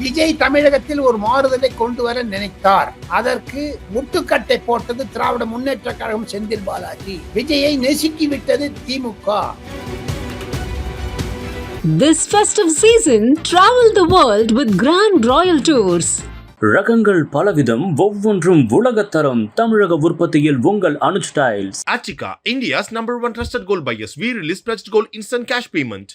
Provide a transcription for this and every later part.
விஜய் தமிழகத்தில் ஒரு மாறுதலை கொண்டு வர நினைத்தார் அதற்கு முட்டுக்கட்டை போட்டது திராவிட முன்னேற்ற கழகம் செந்தில் பாலாஜி விஜயை நெசுக்கி விட்டது திமுக This festive season, travel the world with Grand Royal Tours. ரகங்கள் பலவிதம் ஒவ்வொன்றும் உலகத்தரம் தமிழக உற்பத்தியில் உங்கள் Anuj tiles Attica, India's number one trusted gold buyers. We release pledged gold instant cash payment.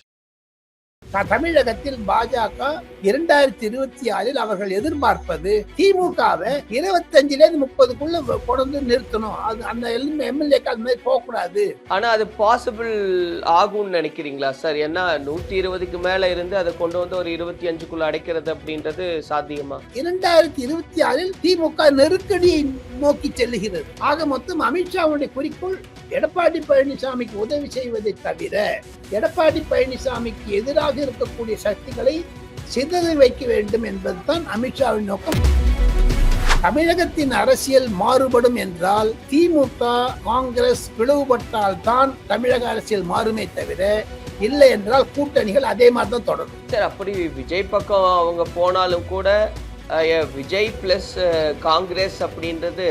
தமிழகத்தில் பாஜக இரண்டாயிரத்தி இருபத்தி ஆறில் அவர்கள் எதிர்பார்ப்பது திமுகவை இருபத்தஞ்சுல இருந்து முப்பதுக்குள்ள கொண்டு நிறுத்தணும். அது அந்த எம்எல்ஏக்கு அது மாதிரி போகக்கூடாது. ஆனா அது பாசிபிள் ஆகும்னு நினைக்கிறீங்களா சார்? ஏன்னா நூத்தி இருபதுக்கு மேல இருந்து அதை கொண்டு வந்து ஒரு இருபத்தி அஞ்சுக்குள்ள அடைக்கிறது அப்படின்றது சாத்தியமா? இரண்டாயிரத்தி இருபத்தி ஆறில் திமுக நெருக்கடியை நோக்கி செல்லுகிறது. ஆக மொத்தம் அமித்ஷாவுடைய குறிக்கோள் எடப்பாடி பழனிசாமிக்கு உதவி செய்வதை தவிர எடப்பாடி பழனிசாமிக்கு எதிராக இருக்கக்கூடிய சக்திகளை சிதறி வைக்க வேண்டும் என்பதுதான் அமித்ஷாவின் நோக்கம். தமிழகத்தின் அரசியல் மாறுபடும் என்றால் திமுக காங்கிரஸ் பிளவுபட்டால் தான் தமிழக அரசியல் மாறுமே தவிர இல்லை என்றால் கூட்டணிகள் அதே மாதிரி தான் தொடரும். சார் அப்படி விஜய் பக்கம் அவங்க போனாலும் கூட விஜய் பிளஸ் காங்கிரஸ் அப்படின்றது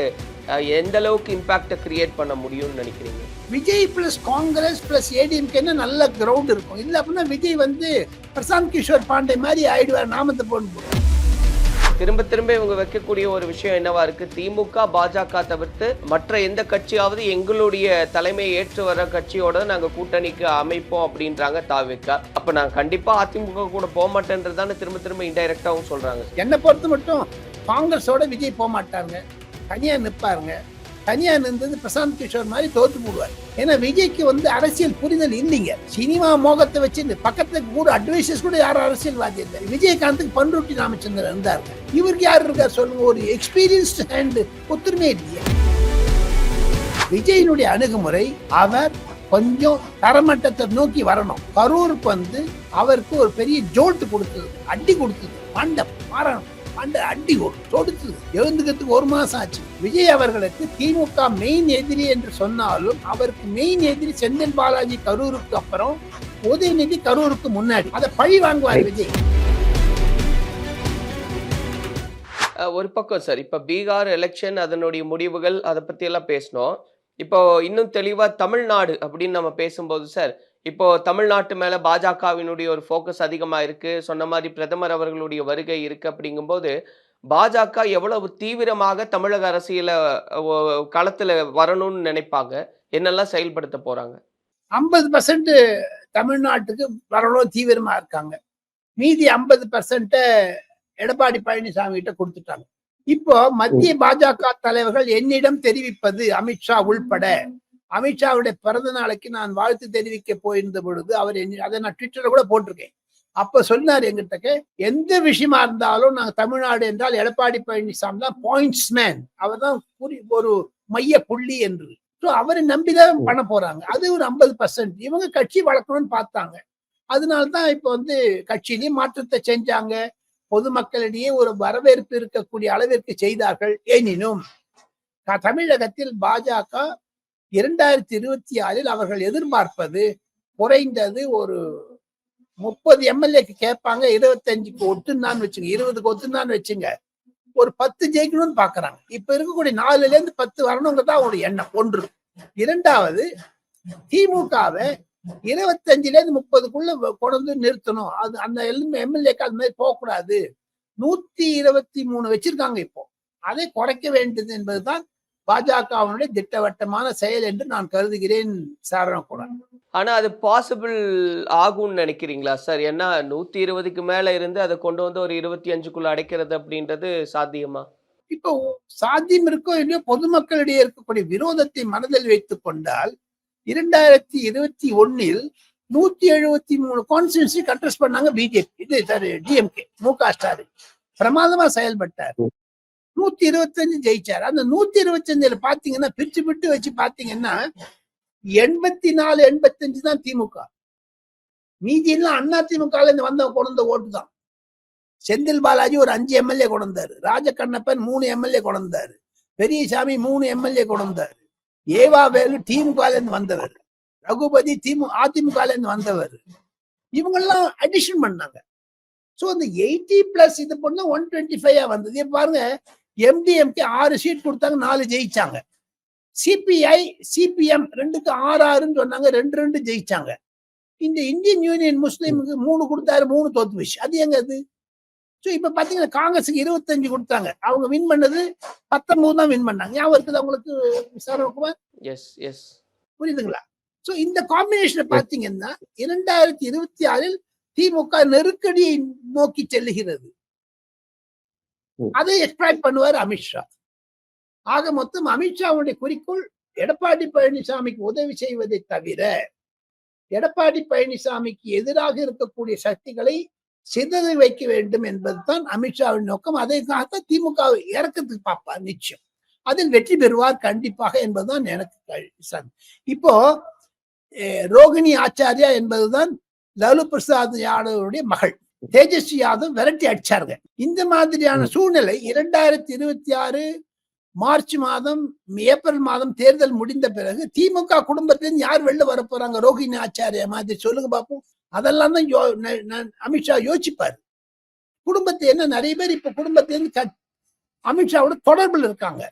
எந்த அளவுக்கு இம்பாக்டை கிரியேட் பண்ண முடியும்னு நினைக்கிறீங்க? விஜய் பிளஸ் காங்கிரஸ் பிளஸ் ஏடிஎம்கேன்னு நல்ல கிரவுண்ட் இருக்கும். இல்ல அப்படின்னா விஜய் வந்து பிரசாந்த் கிஷோர் பாண்டே மாதிரி ஆயிடுவார் நாமத்தை போட்டு திரும்ப திரும்ப இவங்க வைக்கக்கூடிய ஒரு விஷயம் என்னவா இருக்கு? திமுக பாஜக தவிர்த்து மற்ற எந்த கட்சியாவது எங்களுடைய தலைமையை ஏற்று வர கட்சியோட நாங்க கூட்டணிக்கு அமைப்போம் அப்படின்றாங்க தாவிக்கா அப்ப நான் கண்டிப்பா அதிமுக கூட போக மாட்டேன்றதானே திரும்ப திரும்ப இன்டைரக்டாவும் சொல்றாங்க. என்னை பொறுத்த மட்டும் காங்கிரஸோட விஜய் போக மாட்டாங்க தனியா நிற்பாருங்க தனியா நின்றது பிரசாந்த் கிஷோர் மாதிரி தோத்து போடுவார். ஏன்னா விஜய்க்கு வந்து அரசியல் புரிதல் இல்லைங்க. சினிமா மோகத்தை வச்சு பக்கத்துல கூட அட்வைசர்ஸ் கூட யாரும் அரசியல்வாதி இல்லை. விஜயகாந்துக்கு பண்ருட்டி ராமச்சந்திரன் இருந்தார். இவருக்கு யார் இருக்கார் சொல்லுங்க. ஒரு எக்ஸ்பீரியன்ஸ்டு ஹேண்ட் ஒத்துருமே இல்லையா. விஜயினுடைய அணுகுமுறை அவர் கொஞ்சம் தரமட்டத்தை நோக்கி வரணும். கரூருக்கு வந்து அவருக்கு ஒரு பெரிய ஜோல்ட் கொடுத்தது. அடி கொடுத்தது. மண்டம் மாறணும். மண்டை அடி கொடுத்தது எழுந்துக்கிறதுக்கு ஒரு மாசம் ஆச்சு. விஜய் அவர்களுக்கு திமுக மெயின் எதிரி என்று சொன்னாலும் அவருக்கு மெயின் எதிரி செந்தில் பாலாஜி கரூருக்கு அப்புறம் உதயநிதி கரூருக்கு முன்னாடி. அதை பழி வாங்குவார் விஜய். ஒரு பக்கம் சார். இப்ப பீகார் எலெக்ஷன் அதனுடைய முடிவுகள் அதை பத்தி எல்லாம் பேசணும் இப்போ இன்னும் தெளிவா தமிழ்நாடு அப்படின்னு நம்ம பேசும்போது சார் இப்போ தமிழ்நாட்டு மேல பாஜகவினுடைய ஒரு ஃபோக்கஸ் அதிகமா இருக்கு. சொன்ன மாதிரி பிரதமர் அவர்களுடைய வருகை இருக்கு அப்படிங்கும்போது பாஜக எவ்வளவு தீவிரமாக தமிழக அரசியல களத்துல வரணும்னு நினைப்பாங்க? என்னெல்லாம் செயல்படுத்த போறாங்க? ஐம்பது பர்சன்ட் தமிழ்நாட்டுக்கு வரணும் தீவிரமா இருக்காங்க. மீதி ஐம்பது பர்சன்ட்டை எடப்பாடி பழனிசாமி கிட்ட கொடுத்துட்டாங்க. இப்போ மத்திய பாஜக தலைவர்கள் என்னிடம் தெரிவிப்பது அமித்ஷா உள்பட. அமித்ஷாவுடைய பிறந்த நாளைக்கு நான் வாழ்த்து தெரிவிக்க போயிருந்த பொழுது அவர் அதை நான் ட்விட்டர்ல கூட போட்டிருக்கேன். அப்ப சொன்னார் எங்கிட்ட எந்த விஷயமா இருந்தாலும் நாங்க தமிழ்நாடு என்றால் எடப்பாடி பழனிசாமி தான் பாயிண்ட்ஸ் மேன் அவர் தான் ஒரு மைய புள்ளி என்று. ஸோ அவரை நம்பிதான் பண்ண போறாங்க. அது ஒரு ஐம்பது பர்சன்ட் இவங்க கட்சி வளர்க்கணும்னு பார்த்தாங்க. அதனால தான் இப்போ வந்து கட்சியிலையும் மாற்றத்தை செஞ்சாங்க. பொதுமக்களிடையே ஒரு வரவேற்பு இருக்கக்கூடிய அளவிற்கு செய்தார்கள். எனினும் தமிழகத்தில் பாஜக இரண்டாயிரத்தி இருபத்தி ஆறில் அவர்கள் எதிர்பார்ப்பது குறைந்தது ஒரு முப்பது எம்எல்ஏக்கு கேட்பாங்க இருபத்தஞ்சுக்கு ஒத்துனான்னு வச்சுங்க இருபதுக்கு ஒத்துனான்னு வச்சுங்க. ஒரு பத்து ஜெயிக்கணும்னு பாக்குறாங்க. இப்ப இருக்கக்கூடிய நாலுல இருந்து பத்து வரணுங்கிறதா தான் அவங்களுடைய எண்ணம். ஒன்று. இரண்டாவது திமுகவை இருபத்தஞ்சுல இருந்து முப்பதுக்குள்ள கொண்டு நிறுத்தணும். அது அந்த எம்எல்ஏக்கு அது மாதிரி போகக்கூடாது நூத்தி இருபத்தி மூணு வச்சிருக்காங்க இப்போ. அதை குறைக்க வேண்டியது என்பதுதான் பாஜகவினுடைய திட்டவட்டமான செயல் என்று நான் கருதுகிறேன் சாரணகுடன் ஆனா அது பாசிபிள் ஆகும்னு நினைக்கிறீங்களா சார்? ஏன்னா நூத்தி இருபதுக்கு மேல இருந்து அதை கொண்டு வந்து ஒரு இருபத்தி அஞ்சுக்குள்ள அடைக்கிறது அப்படின்றது சாத்தியமா? இப்போ சாத்தியம் இருக்கோ இல்லையோ பொதுமக்களிடையே இருக்கக்கூடிய விரோதத்தை மனதில் வைத்துக் கொண்டால் இரண்டாயிரத்தி இருபத்தி ஒன்னில் நூத்தி எழுபத்தி மூணு கான்ஸ்டியூன்சி கண்டெஸ்ட் பண்ணாங்க பிஜேபி இது சாரி டிஎம்கே மு க ஸ்டாலின் பிரமாதமா செயல்பட்டார். நூத்தி இருபத்தஞ்சு ஜெயிச்சார். அந்த நூத்தி இருபத்தஞ்சுல பாத்தீங்கன்னா பிரிச்சு பிட்டு வச்சு பாத்தீங்கன்னா எண்பத்தி நாலு எண்பத்தஞ்சு தான் திமுக. மீதி எல்லாம் அண்ணா திமுக இருந்து வந்தவங்க கொண்டு வந்த ஓட்டு தான். செந்தில் பாலாஜி ஒரு அஞ்சு எம்எல்ஏ கொண்டு வந்தாரு. ராஜகண்ணப்பன் மூணு எம்எல்ஏ கொண்டு வந்தாரு. பெரியசாமி மூணு எம்எல்ஏ கொண்டு வந்தாரு. ஏவா வேலு திமுக இருந்து வந்தவர். ரகுபதி திமு அதிமுக இருந்து வந்தவர். இவங்கெல்லாம் அடிஷன் பண்ணாங்க. ஸோ அந்த எயிட்டி பிளஸ் இது பண்ணா ஒன் டுவெண்ட்டி ஃபைவ் வந்தது. பாருங்க எம்டிஎம்கே ஆறு சீட் கொடுத்தாங்க நாலு ஜெயிச்சாங்க. சிபிஐ சிபிஎம் ரெண்டுக்கு ஆறு ஆறுன்னு சொன்னாங்க ரெண்டு ரெண்டு ஜெயிச்சாங்க. இந்த இந்தியன் யூனியன் முஸ்லீமுக்கு மூணு கொடுத்தாரு மூணு தோத்து போச்சு அது எங்க அது? ஸோ இப்ப பாத்தீங்கன்னா காங்கிரஸுக்கு இருபத்தஞ்சு கொடுத்தாங்க. அவங்க வின் பண்ணது பத்தொன்பது தான் வின் பண்ணாங்க. ஞாபகம் இருக்குது அவங்களுக்கு சரவகுமார் எஸ் எஸ் புரியுதுங்களா? சோ இந்த காம்பினேஷனை பாத்தீங்கன்னா இரண்டாயிரத்தி இருபத்தி ஆறில் திமுக நெருக்கடியை நோக்கி செல்லுகிறது. அதை எக்ஸ்பிளைட் பண்ணுவார் அமித்ஷா ஆக மொத்தம் அமித்ஷாவுடைய குறிக்கோள் எடப்பாடி பழனிசாமிக்கு உதவி செய்வதை தவிர எடப்பாடி பழனிசாமிக்கு எதிராக இருக்கக்கூடிய சக்திகளை சிதறி வைக்க வேண்டும் என்பதுதான் அமித்ஷாவின் நோக்கம். அதைக்காகத்தான் திமுக வை இறக்கத்துக்கு பார்ப்பார் நிச்சயம். அதில் வெற்றி பெறுவார் கண்டிப்பாக என்பதுதான் எனக்கு இப்போ ரோகிணி ஆச்சாரியா என்பதுதான் லலு பிரசாத் யாதவருடைய மகள். தேஜஸ்வி யாதவ் விரட்டி அடிச்சாருங்க. இந்த மாதிரியான சூழ்நிலை இரண்டாயிரத்தி இருபத்தி ஆறு மார்ச் மாதம் ஏப்ரல் மாதம் தேர்தல் முடிந்த பிறகு திமுக குடும்பத்திலிருந்து யார் வெளில வர போறாங்க ரோகிணி ஆச்சாரியா மாதிரி சொல்லுங்க பாப்போம். அதெல்லாம் தான் யோ- அமித்ஷா யோசிப்பாரு. குடும்பத்தை என்ன நிறைய பேர் இப்ப குடும்பத்திலிருந்து அமித்ஷாவோட தொடர்பில் இருக்காங்க.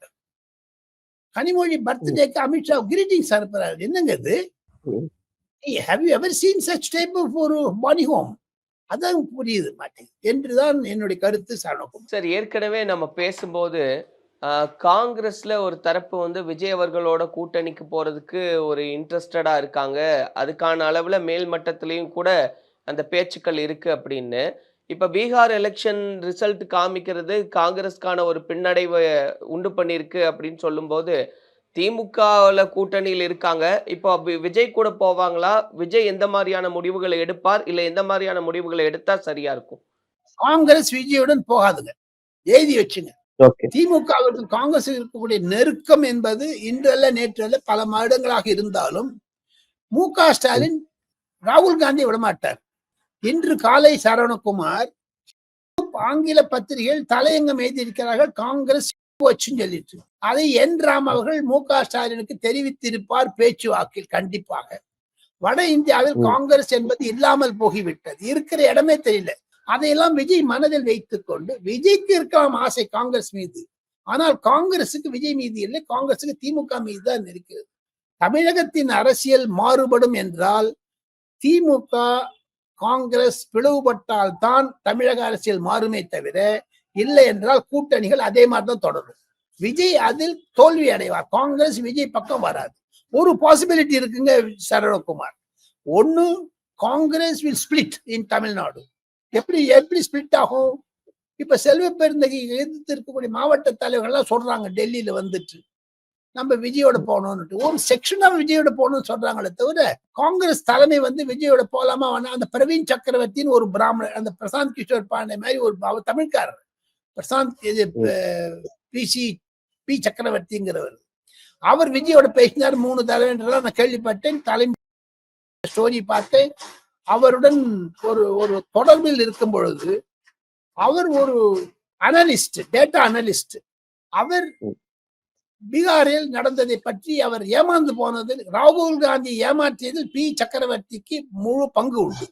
கனிமொழி பர்த்டேக்கு அமித்ஷா கிரீட்டிங்ஸ் அனுப்புறாரு. என்னங்க இது? ம். Have you ever seen such type of ஒரு பாடி ஹோம் அதான் புரியுது மாட்டேங்குது. என்றுதான் என்னுடைய கருத்து சரணக்கும் சார் ஏற்கனவே நம்ம பேசும்போது காங்கிரஸில் ஒரு தரப்பு வந்து விஜய் அவர்களோட கூட்டணிக்கு போகிறதுக்கு ஒரு இன்ட்ரெஸ்டடாக இருக்காங்க. அதுக்கான அளவில் மேல்மட்டத்துலேயும் கூட அந்த பேச்சுக்கள் இருக்குது அப்படின்னு. இப்போ பீகார் எலெக்ஷன் ரிசல்ட் காமிக்கிறது காங்கிரஸ்க்கான ஒரு பின்னடைவை உண்டு பண்ணியிருக்கு அப்படின்னு சொல்லும்போது திமுகவில் கூட்டணியில் இருக்காங்க. இப்போ விஜய் கூட போவாங்களா? விஜய் எந்த மாதிரியான முடிவுகளை எடுப்பார்? இல்லை எந்த மாதிரியான முடிவுகளை எடுத்தால் சரியா இருக்கும்? காங்கிரஸ் விஜயுடன் போகாதுங்க. எழுதி வச்சுங்க. ஓகே திமுகவிற்கு காங்கிரஸ் இருக்கக்கூடிய நெருக்கம் என்பது இன்றல்ல நேற்றல்ல பல மாதங்களாக இருந்தாலும் மு க ஸ்டாலின் ராகுல் காந்தி விடமாட்டார். இன்று காலை சரவணகுமார் ஆங்கில பத்திரிகைகள் தலையங்கம் எழுதியிருக்கிறார்கள் காங்கிரஸ் சொல்லிட்டு. அதை என் ராம் அவர்கள் மு க ஸ்டாலினுக்கு தெரிவித்திருப்பார் பேச்சுவாக்கில் கண்டிப்பாக. வட இந்தியாவில். காங்கிரஸ் என்பது இல்லாமல் போகிவிட்டது. இருக்கிற இடமே தெரியல. அதையெல்லாம் விஜய் மனதில் வைத்துக் கொண்டு விஜய்க்கு இருக்கலாம் ஆசை காங்கிரஸ் மீது. ஆனால் காங்கிரசுக்கு விஜய் மீது இல்லை காங்கிரசுக்கு திமுக மீது தான் இருக்கிறது. தமிழகத்தின் அரசியல் மாறுபடும் என்றால் திமுக காங்கிரஸ் பிளவுபட்டால் தான் தமிழக அரசியல் மாறுமே தவிர இல்லை என்றால் கூட்டணிகள் அதே மாதிரி தான் தொடரும். விஜய் அதில் தோல்வி அடைவார். காங்கிரஸ் விஜய் பக்கம் வராது. ஒரு பாசிபிலிட்டி இருக்குங்க சரவணகுமார். ஒன்னு Congress will split in Tamil Nadu எப்படி எப்படி ஸ்பிளிட் ஆகும்? இப்ப செல்வ பெருந்தகை எதிர்த்து இருக்கக்கூடிய மாவட்ட தலைவர்கள்லாம் சொல்றாங்க டெல்லியில வந்துட்டு. நம்ம விஜயோட போகணும்னுட்டு. ஒரு செக்ஷனா விஜயோட போகணும்னு சொல்றாங்களே தவிர காங்கிரஸ் தலைமை வந்து விஜயோட போலாமா வேணாம். அந்த பிரவீன் சக்கரவர்த்தின்னு ஒரு பிராமணர் அந்த பிரசாந்த் கிஷோர் பாண்டே மாதிரி ஒரு தமிழ்காரர். பிரசாந்த் இது பிசி பி சக்கரவர்த்திங்கிறவர். அவர் விஜயோட பேசினார் மூணு தலைவன்றதெல்லாம் நான் கேள்விப்பட்டேன். தலைமை ஸ்டோரி பார்த்தேன். அவருடன் ஒரு ஒரு தொடர்பில் இருக்கும் பொழுது அவர் ஒரு அனலிஸ்ட் டேட்டா அனலிஸ்ட் அவர் பீகாரில் நடந்ததை பற்றி அவர் ஏமாந்து போனதில் ராகுல் காந்தி ஏமாற்றியதில் பி. சக்கரவர்த்திக்கு முழு பங்கு உண்டு.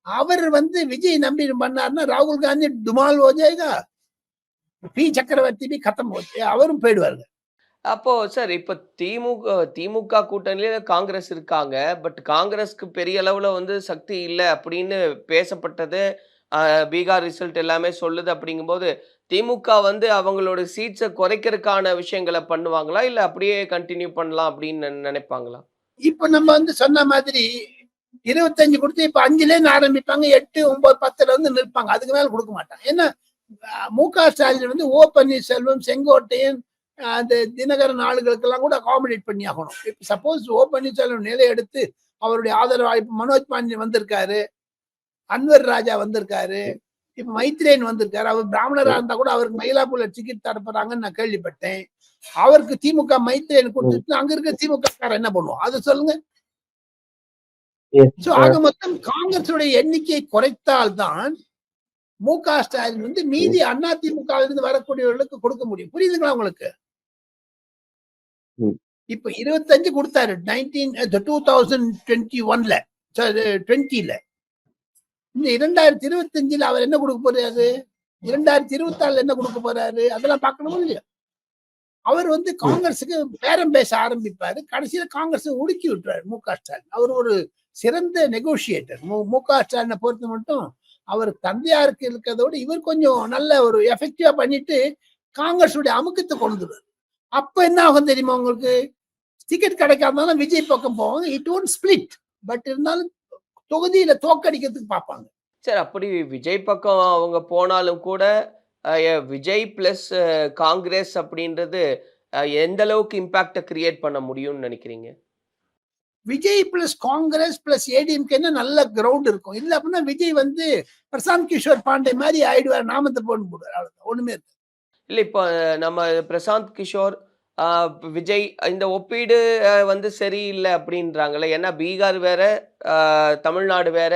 அவர் வந்து விஜய் நம்பி பண்ணார்னா ராகுல் காந்தி டுமால் ஓஜேகா பி. சக்கரவர்த்தி பி. கத்தம் அவரும் போயிடுவாருங்க. அப்போ சார் இப்ப திமுக திமுக கூட்டணியில காங்கிரஸ் இருக்காங்க. பட் காங்கிரஸ்க்கு பெரிய அளவுல வந்து சக்தி இல்லை அப்படின்னு பேசப்பட்டது. பீகார் ரிசல்ட் எல்லாமே சொல்லுது அப்படிங்கும்போது திமுக வந்து அவங்களோட சீட்ஸை குறைக்கிறதுக்கான விஷயங்களை பண்ணுவாங்களா? இல்ல அப்படியே கண்டினியூ பண்ணலாம் அப்படின்னு நினைப்பாங்களா? இப்ப நம்ம வந்து சொன்ன மாதிரி இருபத்தஞ்சு கொடுத்து இப்ப அஞ்சுல இருந்து ஆரம்பிப்பாங்க. எட்டு ஒன்பது பத்துல வந்து நிற்பாங்க. அதுக்கு மேல கொடுக்க மாட்டாங்க. ஏன்னா மு க ஸ்டாலின் வந்து ஓ பன்னீர்செல்வம் செங்கோட்டையன் அந்த தினகரன் ஆளுகளுக்கெல்லாம் கூட அகாமடேட் பண்ணி ஆகணும் இப்ப சப்போஸ் ஓ பன்னீர்செல்வம் நிலை எடுத்து அவருடைய ஆதரவு இப்ப மனோஜ் பாண்டியன் வந்திருக்காரு அன்வர் ராஜா வந்திருக்காரு இப்ப மைத்ரேயன் வந்திருக்காரு அவர் பிராமணரா இருந்தா கூட அவருக்கு மயிலாப்பூர்ல டிக்கெட் தரப்போறாங்கன்னு நான் கேள்விப்பட்டேன். அவருக்கு திமுக மைத்ரேயன் கொடுத்துட்டு அங்க இருக்க திமுக என்ன பண்ணுவோம் அதை சொல்லுங்க. ஆக மொத்தம் காங்கிரசுடைய எண்ணிக்கையை குறைத்தால்தான் மு க ஸ்டாலின் வந்து மீதி அண்ணா திமுகவிலிருந்து வரக்கூடியவர்களுக்கு கொடுக்க முடியும். புரியுதுங்களா உங்களுக்கு. இப்ப இருபத்தஞ்சு கொடுத்தாரு. நைன்டீன் டூ தௌசண்ட் டுவெண்ட்டி ஒன்ல டுவெண்ட்டில இந்த இரண்டாயிரத்தி இருபத்தி அஞ்சுல அவர் என்ன கொடுக்க போறாரு? இரண்டாயிரத்தி இருபத்தி ஆறுல என்ன கொடுக்க போறாரு? அதெல்லாம் பார்க்கணும் இல்லையா? அவர் வந்து காங்கிரஸுக்கு பேரம் பேச ஆரம்பிப்பாரு. கடைசியில காங்கிரஸ் ஒடுக்கி விட்டுறாரு மு க ஸ்டாலின். அவர் ஒரு சிறந்த நெகோசியேட்டர் மு க ஸ்டாலினை பொறுத்த மட்டும் அவர் தந்தையாருக்கு இருக்கிறதோட இவர் கொஞ்சம் நல்ல ஒரு எஃபெக்டிவா பண்ணிட்டு காங்கிரஸுடைய அமுக்கத்தை கொண்டு வருவார். அப்ப என்ன ஆகும் தெரியுமா உங்களுக்கு? டிக்கெட் கிடைக்காதனால விஜய் பக்கம் போவாங்க. இட் ஒன்ட் ஸ்பிளிட் பட் இருந்தாலும் தொகுதியில தோக்கடிக்கிறதுக்கு பார்ப்பாங்க. சார் அப்படி விஜய் பக்கம் அவங்க போனாலும் கூட விஜய் பிளஸ் காங்கிரஸ் அப்படின்றது எந்த அளவுக்கு இம்பாக்டை கிரியேட் பண்ண முடியும்னு நினைக்கிறீங்க? விஜய் பிளஸ் காங்கிரஸ் பிளஸ் ஏடிஎம்கேன்னா நல்ல கிரவுண்ட் இருக்கும். இல்ல அப்படின்னா விஜய் வந்து பிரசாந்த் கிஷோர் பாண்டே மாதிரி ஆயிடுவார் நாமத்தை போட்டு போடுவார். அவ்வளவுதான். ஒண்ணுமே இருக்காது. இல்லை இப்போ நம்ம பிரசாந்த் கிஷோர் விஜய் இந்த ஒப்பீடு வந்து சரியில்லை அப்படின்றாங்கல்ல. ஏன்னா பீகார் வேற தமிழ்நாடு வேற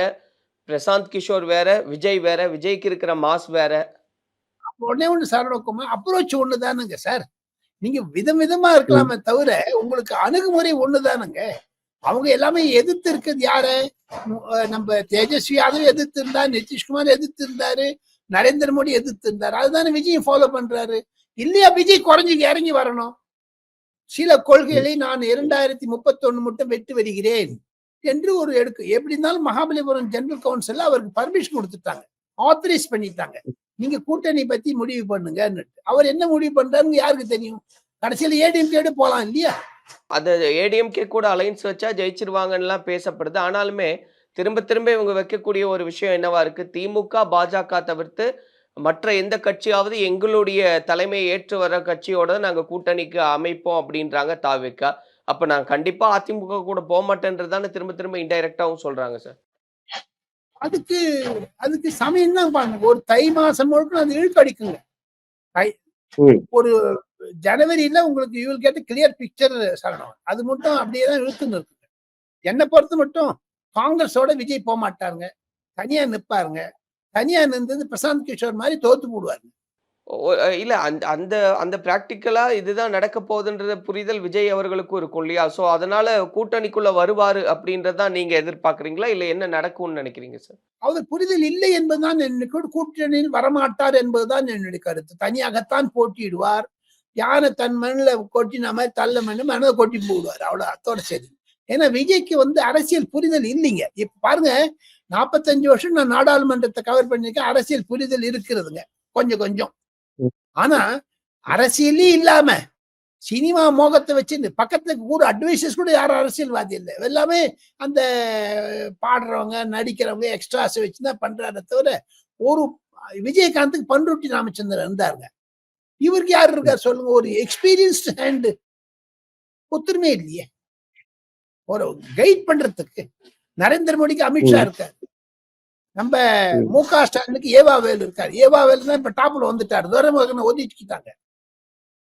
பிரசாந்த் கிஷோர் வேற விஜய் வேற விஜய்க்கு இருக்கிற மாஸ் வேற. உடனே ஒண்ணு சரவணகுமார் அப்ரோச் ஒண்ணுதானுங்க சார் நீங்க விதம் விதமா இருக்கலாமே தவிர உங்களுக்கு அணுகுமுறை ஒண்ணுதானுங்க. அவங்க எல்லாமே எதிர்த்து இருக்கிறது யாரு? நம்ம தேஜஸ்வி யாதவ் எதிர்த்து இருந்தார் நிதிஷ்குமார் எதிர்த்து இருந்தாரு நரேந்திர மோடி எதிர்த்து இருந்தார். அதுதானே விஜயும் ஃபாலோ பண்றாரு. இல்லையா விஜய் குறைஞ்சி இறங்கி வரணும். சில கொள்கைகளை நான் இரண்டாயிரத்தி முப்பத்தொன்னு மட்டும் வெட்டு வருகிறேன் என்று ஒரு எடுக்கு எப்படி இருந்தாலும் மகாபலிபுரம் ஜெனரல் கவுன்சில் அவருக்கு பர்மிஷன் கொடுத்துட்டாங்க. ஆத்தரைஸ் பண்ணிட்டாங்க. நீங்க கூட்டணி பத்தி முடிவு பண்ணுங்க அவர் என்ன முடிவு பண்றாருன்னு யாருக்கு தெரியும்? கடைசியில ஏடிஎம்கேடு போலாம் இல்லையா? அது ஏடிஎம்கே கூட அலைன்ஸ் வச்சா ஜெயிச்சிருவாங்கன்னு எல்லாம் பேசப்படுது. ஆனாலுமே திரும்ப திரும்ப இவங்க வைக்கக்கூடிய ஒரு விஷயம் என்னவா இருக்கு? திமுக பாஜக தவிர்த்து மற்ற எந்த கட்சியாவது எங்களுடைய தலைமையை ஏற்று வர கட்சியோட நாங்க கூட்டணிக்கு அமைப்போம் அப்படின்றாங்க தாவிக்கா அப்ப நான் கண்டிப்பா அதிமுக கூட போக மாட்டேன்றதானே திரும்ப திரும்ப இன்டைரக்டாவும் சொல்றாங்க சார் அதுக்கு அதுக்கு சமயம் தான் பாருங்க. ஒரு தை மாசம் முழுக்க அது இழுக்கடிக்குங்க. ஒரு ஜனவரியில உங்களுக்கு you will get clear picture சரணம் அது மட்டும் அப்படியே தான் இழுத்துன்னு இருக்குங்க. என்னை பொறுத்த மட்டும் காங்கிரஸோட விஜய் போக மாட்டாருங்க. தனியா நிப்பாருங்க. தனியா நின்றது பிரசாந்த் கிஷோர் மாதிரி தோத்து போடுவாரு. ஓ- அஹ் இல்ல அந்த அந்த அந்த பிராக்டிக்கலா இதுதான் நடக்க போகுதுன்ற புரிதல் விஜய் அவர்களுக்கும் இருக்கும் இல்லையா? சோ அதனால கூட்டணிக்குள்ள வருவாரு அப்படின்றதான் நீங்க எதிர்பார்க்கறீங்களா? இல்ல என்ன நடக்கும்னு நினைக்கிறீங்க சார்? அவர் புரிதல் இல்லை என்பதுதான் என்னுடைய கூட்டணியில் வரமாட்டார் என்பதுதான் என்னுடைய கருத்து. தனியாகத்தான் போட்டியிடுவார். யானை தன் மண்ணில் கொட்டின மாதிரி தள்ள மண்ணு மனதை கொட்டி போடுவார். அவ்வளவு அத்தோட சரி. ஏன்னா விஜய்க்கு வந்து அரசியல் புரிதல் இல்லைங்க. இப்ப பாருங்க நாற்பத்தஞ்சு வருஷம் நான் நாடாளுமன்றத்தை கவர் பண்ணிருக்கேன் அரசியல் புரிதல் இருக்கிறதுங்க. கொஞ்சம் கொஞ்சம். ஆனா அரசியலே இல்லாம சினிமா மோகத்தை வச்சு பக்கத்துல கூட அட்வைசர்ஸ் கூட யாரும் அரசியல்வாதி இல்லை. எல்லாமே அந்த பாடுறவங்க நடிக்கிறவங்க எக்ஸ்ட்ராஸ் வச்சுதான் பண்றாரு தவிர ஒரு விஜயகாந்துக்கு பண்ருட்டி ராமச்சந்திரன் இருந்தாருங்க. இவருக்கு யார் இருக்கார் சொல்லுங்க. ஒரு எக்ஸ்பீரியன்ஸ்டு ஹேண்டு ஒத்துருமே இல்லையே. ஒரு கைட் பண்றதுக்கு. நரேந்திர மோடிக்கு அமித்ஷா இருக்காரு. நம்ம ம். க ஸ்டாலினுக்கு ஏவா வேலு இருக்காரு. ஏவா வேலு தான் இப்ப டாப்ல வந்துட்டாரு. துரைமுகனை ஒதுக்கிட்டாங்க.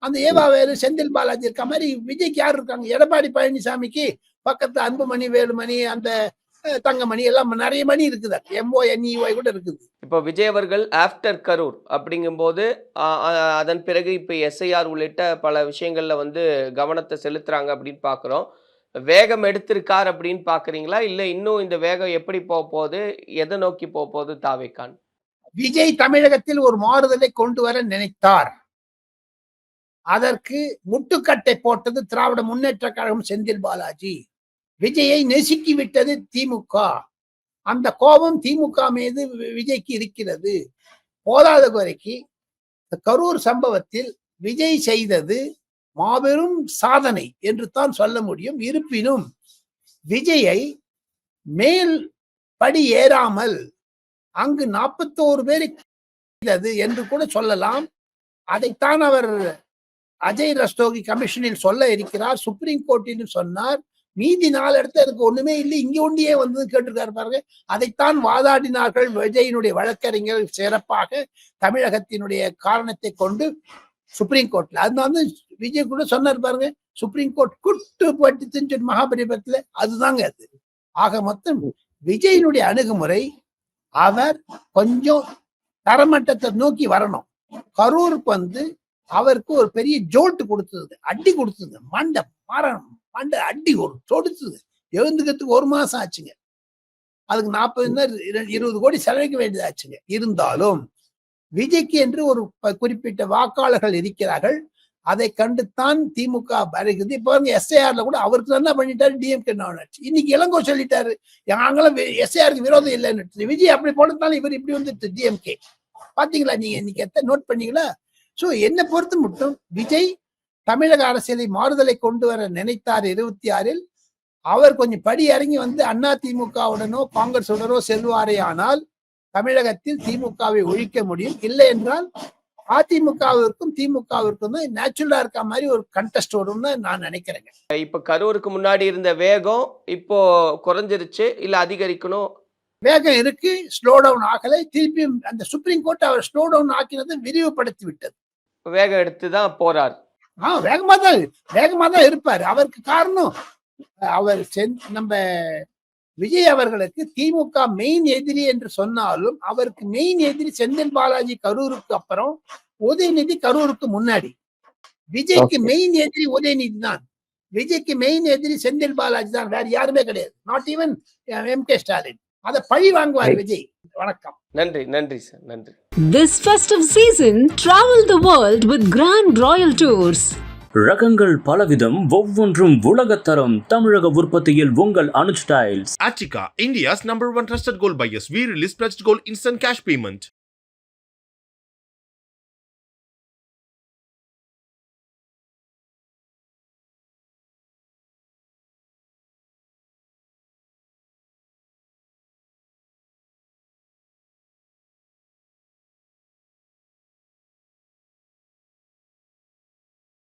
அந்த ஏவா வேலு செந்தில் பாலாஜி இருக்க மாதிரி விஜய்க்கு யார் இருக்காங்க? எடப்பாடி பழனிசாமிக்கு பக்கத்துல அன்புமணி வேலுமணி அந்த தங்கமணி எல்லாம் நிறைய மணி இருக்குது. எம்ஓ என்இஒய் கூட இருக்குது. இப்போ விஜய் அவர்கள் ஆஃப்டர் கரூர் அப்படிங்கும்போது அதன் பிறகு இப்போ எஸ்ஐஆர் உள்ளிட்ட பல விஷயங்கள்ல வந்து கவனத்தை செலுத்துறாங்க அப்படின்னு பார்க்குறோம் வேகம் எடுத்திருக்கார் அப்படின்னு பாக்குறீங்களா இல்ல இன்னும் இந்த வேகம் எப்படி போக போகுது? எதை நோக்கி போக போகுது தாவேக்கான்? விஜய் தமிழகத்தில் ஒரு மாறுதலை கொண்டு வர நினைத்தார். அதற்கு முட்டுக்கட்டை போட்டது திராவிட முன்னேற்ற கழகம் செந்தில் பாலாஜி. விஜயை நெசுக்கி விட்டது திமுக. அந்த கோபம் திமுக மீது வி- விஜய்க்கு இருக்கிறது. போதாத குறைக்கு கரூர் சம்பவத்தில் விஜய் செய்தது மாபெரும் சாதனை என்று தான் சொல்ல முடியும். இருப்பினும் விஜயை மேல் படி ஏறாமல் அங்கு நாற்பத்தோரு பேர் என்று கூட சொல்லலாம். அதைத்தான் அவர் அஜய் ரஸ்தோகி கமிஷனில் சொல்ல இருக்கிறார். சுப்ரீம் கோர்ட்டிலும் சொன்னார் மீதி நாலு இடத்துல எனக்கு ஒண்ணுமே இல்லை. இங்க ஒண்டியே வந்து கேட்டிருக்காரு பாருங்க. அதைத்தான் வாதாடினார்கள் விஜயினுடைய வழக்கறிஞர்கள் சிறப்பாக தமிழகத்தினுடைய காரணத்தை கொண்டு சுப்ரீம் கோர்ட்ல அதனால வந்து விஜய் கூட சொன்னார் பாருங்க சுப்ரீம் கோர்ட் குட்டு பட்டுச்சுன்னு சொல்லி மகாபலிபுரத்துல அதுதாங்க அது. ஆக மொத்தம் விஜயினுடைய அணுகுமுறை அவர் கொஞ்சம் தரமட்டத்தை நோக்கி வரணும். கரூருக்கு வந்து அவருக்கு ஒரு பெரிய ஜோல்ட்டு கொடுத்தது அடி கொடுத்தது. மண்டை மரணம் மண்டை அடி ஒரு தொடுத்தது. எழுந்துக்கிறதுக்கு ஒரு மாசம் ஆச்சுங்க. அதுக்கு நாற்பது இருபது கோடி செலவழிக்க வேண்டியதாச்சுங்க. இருந்தாலும் விஜய்க்கு என்று ஒரு குறிப்பிட்ட வாக்காளர்கள் இருக்கிறார்கள். அதை கண்டுத்தான் திமுக வருகிறது. இப்போ எஸ்ஐஆர்ல கூட அவருக்கு என்ன பண்ணிட்டாரு? டிஎம்கே இன்னைக்கு இளங்கோ சொல்லிட்டாரு. நாங்களும் எஸ்ஐஆருக்கு விரோதம் இல்லைன்னு விஜய் அப்படி போனதுனால இவர் இப்படி வந்துட்டு டிஎம்கே பாத்தீங்களா? நீங்க இன்னைக்கு எத்த நோட் பண்ணீங்களா? சோ என்னை பொறுத்து மட்டும் விஜய் தமிழக அரசியலை மாறுதலை கொண்டு வர நினைத்தார் இருபத்தி ஆறில். அவர் கொஞ்சம் படி இறங்கி வந்து அண்ணா திமுகவுடனோ உடனோ செல்வாரே ஆனால் தமிழகத்தில் திமுகவை ஒழிக்க முடியும். இல்லை என்றால் அதிமுகவிற்கும் திமுகவிற்கும் தான் நேச்சுரலா இருக்க மாதிரி ஒரு கண்டெஸ்ட் வரும்னு நான் நினைக்கிறேங்க. இப்ப கரூருக்கு முன்னாடி இருந்த வேகம் இப்போ குறைஞ்சிருச்சு இல்ல அதிகரிக்கணும்? வேகம் இருக்கு ஸ்லோ டவுன் ஆகலை. திருப்பியும் அந்த சுப்ரீம் கோர்ட் அவர் ஸ்லோ டவுன் ஆக்கினதை விரிவுபடுத்தி விட்டது. வேகம் எடுத்து தான் போறார். ஆ வேகமா தான் வேகமா தான் இருப்பாரு. அவருக்கு காரணம் அவர் நம்ம விஜய் அவர்களுக்கு திமுக மெயின் எதிரி என்று சொன்னாலும் அவருக்கு மெயின் எதிரி செந்தில் பாலாஜி கரூருக்கு அப்புறம் உதயநிதி கரூருக்கு முன்னாடி. விஜய்க்கு. மெயின் எதிரி உதயநிதி தான். விஜய்க்கு மெயின் எதிரி செந்தில் பாலாஜி தான். வேற யாருமே கிடையாது. Not even M K Stalin அதை பழி வாங்குவார். விஜய். வணக்கம். நன்றி நன்றி சார் நன்றி. This festive season, travel the world with Grand Royal Tours. ரகங்கள் பலவிதம் ஒவ்வொன்றும் உலகத்தரம் தமிழக உற்பத்தியில் உங்கள் Anuj tiles Attica India's number one trusted gold buyers we release trust gold instant cash payment